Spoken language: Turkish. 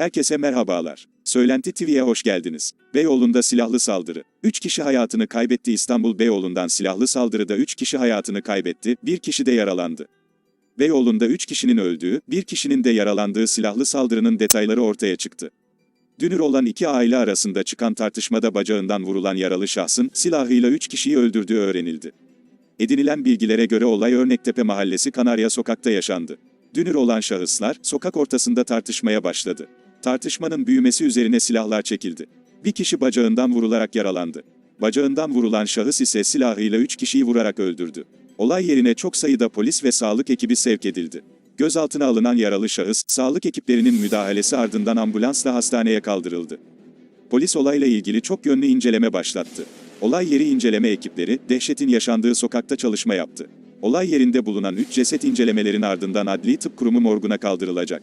Herkese merhabalar. Söylenti TV'ye hoş geldiniz. Beyoğlu'nda silahlı saldırı. 3 kişi hayatını kaybetti İstanbul Beyoğlu'ndan silahlı saldırıda 3 kişi hayatını kaybetti, 1 kişi de yaralandı. Beyoğlu'nda 3 kişinin öldüğü, 1 kişinin de yaralandığı silahlı saldırının detayları ortaya çıktı. Dünür olan iki aile arasında çıkan tartışmada bacağından vurulan yaralı şahsın silahıyla 3 kişiyi öldürdüğü öğrenildi. Edinilen bilgilere göre olay Örnektepe Mahallesi Kanarya Sokak'ta yaşandı. Dünür olan şahıslar, sokak ortasında tartışmaya başladı. Tartışmanın büyümesi üzerine silahlar çekildi. Bir kişi bacağından vurularak yaralandı. Bacağından vurulan şahıs ise silahıyla 3 kişiyi vurarak öldürdü. Olay yerine çok sayıda polis ve sağlık ekibi sevk edildi. Gözaltına alınan yaralı şahıs, sağlık ekiplerinin müdahalesi ardından ambulansla hastaneye kaldırıldı. Polis olayla ilgili çok yönlü inceleme başlattı. Olay yeri inceleme ekipleri, dehşetin yaşandığı sokakta çalışma yaptı. Olay yerinde bulunan 3 ceset incelemelerin ardından Adli Tıp Kurumu morguna kaldırılacak.